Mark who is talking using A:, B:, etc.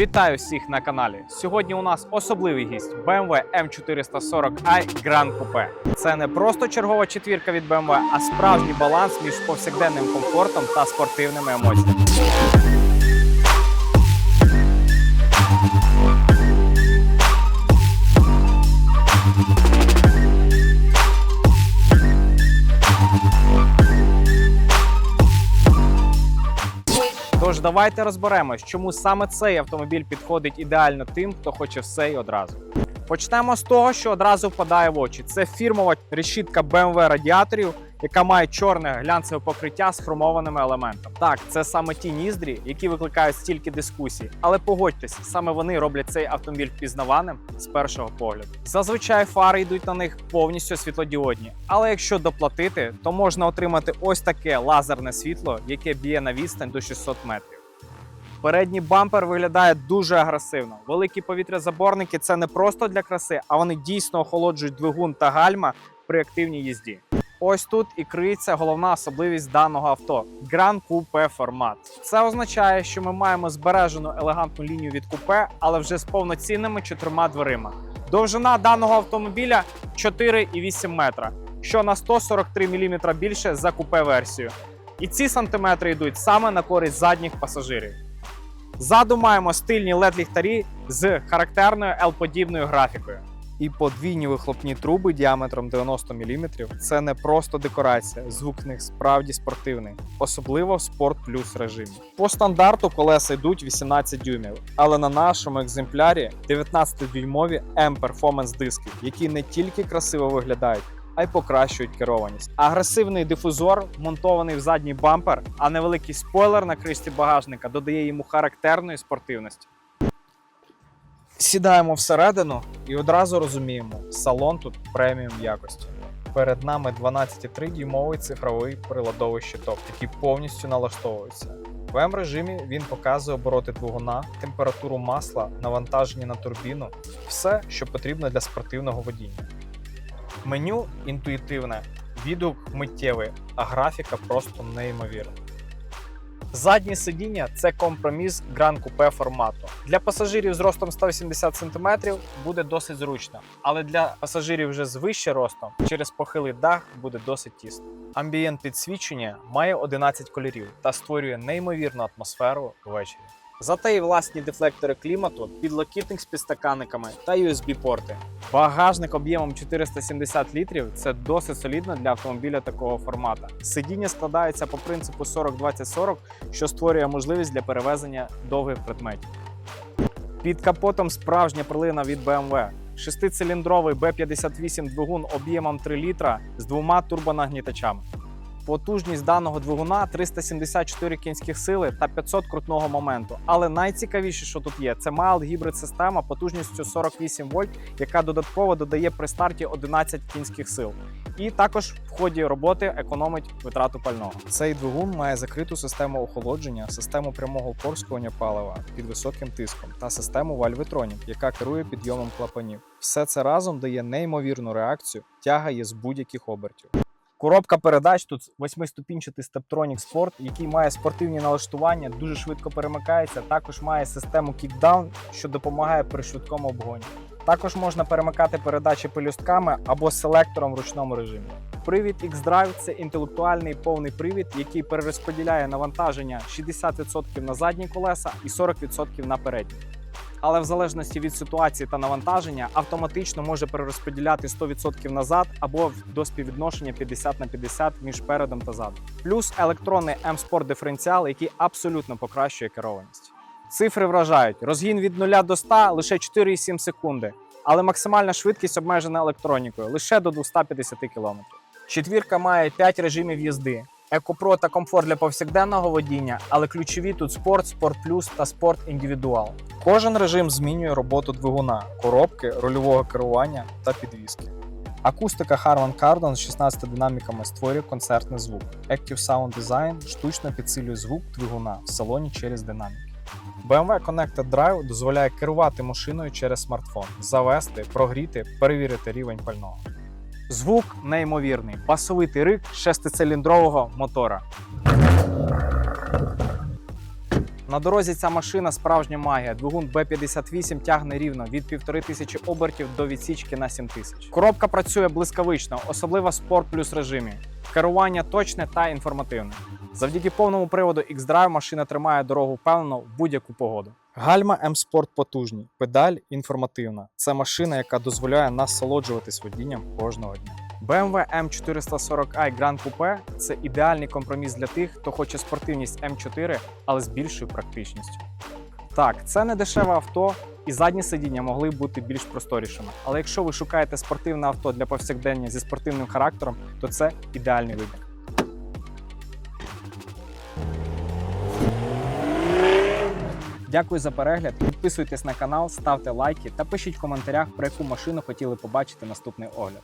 A: Вітаю всіх на каналі. Сьогодні у нас особливий гість BMW M440i Grand Coupe. Це не просто чергова четвірка від BMW, а справжній баланс між повсякденним комфортом та спортивними емоціями. Тож давайте розберемось, чому саме цей автомобіль підходить ідеально тим, хто хоче все і одразу. Почнемо з того, що одразу впадає в очі. Це фірмова решітка BMW радіаторів, яка має чорне глянцеве покриття з хромованими елементами. Так, це саме ті ніздрі, які викликають стільки дискусій. Але погодьтесь, саме вони роблять цей автомобіль впізнаваним з першого погляду. Зазвичай фари йдуть на них повністю світлодіодні. Але якщо доплатити, то можна отримати ось таке лазерне світло, яке б'є на відстань до 600 метрів. Передній бампер виглядає дуже агресивно. Великі повітрязаборники це не просто для краси, а вони дійсно охолоджують двигун та гальма при активній їзді. Ось тут і криється головна особливість даного авто Grand Coupe формат. Це означає, що ми маємо збережену елегантну лінію від купе, але вже з повноцінними чотирма дверима. Довжина даного автомобіля 4,8 метра, що на 143 мм більше за купе версію. І ці сантиметри йдуть саме на користь задніх пасажирів. Ззаду маємо стильні led ліхтарі з характерною L-подібною графікою. І подвійні вихлопні труби діаметром 90 мм це не просто декорація, звук в них справді спортивний, особливо в спорт плюс режимі. По стандарту колеса йдуть 18 дюймів, але на нашому екземплярі 19-дюймові M-Performance диски, які не тільки красиво виглядають, а й покращують керованість. Агресивний дифузор, монтований в задній бампер, а невеликий спойлер на кришці багажника додає йому характерної спортивності. Сідаємо всередину і одразу розуміємо, салон тут преміум якості. Перед нами 12,3 дюймовий цифровий приладовий щиток, який повністю налаштовується. В М режимі він показує обороти двигуна, температуру масла, навантаження на турбіну, все, що потрібно для спортивного водіння. Меню інтуїтивне, відгук миттєвий, а графіка просто неймовірна. Заднє сидіння це компроміс Grand Coupe формату. Для пасажирів з ростом 180 см буде досить зручно, але для пасажирів вже з вище ростом через похилий дах буде досить тісно. Амбієнт підсвічення має 11 кольорів та створює неймовірну атмосферу ввечері. Зате і власні дефлектори клімату, підлокітник з підстаканниками та USB-порти. Багажник об'ємом 470 літрів це досить солідно для автомобіля такого формату. Сидіння складається по принципу 40-20-40, що створює можливість для перевезення довгих предметів. Під капотом справжня перлина від BMW. Шестициліндровий B58 двигун об'ємом 3 літра з двома турбонагнітачами. Потужність даного двигуна 374 кінських сили та 500 крутного моменту. Але найцікавіше, що тут є, це mild гібрид система потужністю 48 вольт, яка додатково додає при старті 11 кінських сил. І також в ході роботи економить витрату пального. Цей двигун має закриту систему охолодження, систему прямого впорскування палива під високим тиском та систему Valvetronic, яка керує підйомом клапанів. Все це разом дає неймовірну реакцію, тягає з будь-яких обертів. Коробка передач тут восьмиступінчатий Steptronic Sport, який має спортивні налаштування, дуже швидко перемикається. Також має систему кікдаун, що допомагає при швидкому обгоні. Також можна перемикати передачі пелюстками або селектором в ручному режимі. Привід X-Drive – це інтелектуальний повний привід, який перерозподіляє навантаження 60% на задні колеса і 40% на передні. Але в залежності від ситуації та навантаження автоматично може перерозподіляти 100% назад або до співвідношення 50 на 50 між передом та задом. Плюс електронний M-Sport диференціал, який абсолютно покращує керованість. Цифри вражають: розгін від 0 до 100 лише 4,7 секунди, але максимальна швидкість обмежена електронікою лише до 250 км. Четвірка має 5 режимів їзди. Екопро та комфорт для повсякденного водіння, але ключові тут спорт, спорт плюс та спорт індивідуал. Кожен режим змінює роботу двигуна, коробки, рульового керування та підвіски. Акустика Harman Kardon з 16 динаміками створює концертний звук. Active Sound Design штучно підсилює звук двигуна в салоні через динаміки. BMW Connected Drive дозволяє керувати машиною через смартфон, завести, прогріти, перевірити рівень пального. Звук неймовірний, басовитий рик шестициліндрового мотора. На дорозі ця машина справжня магія. Двигун B58 тягне рівно від 1500 обертів до відсічки на 7000. Коробка працює блискавично, особливо в спорт плюс режимі. Керування точне та інформативне. Завдяки повному приводу X-Drive машина тримає дорогу впевнено в будь-яку погоду. Гальма M-Sport потужні, педаль інформативна. Це машина, яка дозволяє насолоджуватись водінням кожного дня. BMW M440i Grand Coupe – це ідеальний компроміс для тих, хто хоче спортивність M4, але з більшою практичністю. Так, це не дешеве авто, і задні сидіння могли б бути більш просторішими. Але якщо ви шукаєте спортивне авто для повсякдення зі спортивним характером, то це ідеальний вибір. Дякую за перегляд. Підписуйтесь на канал, ставте лайки та пишіть в коментарях, про яку машину хотіли побачити наступний огляд.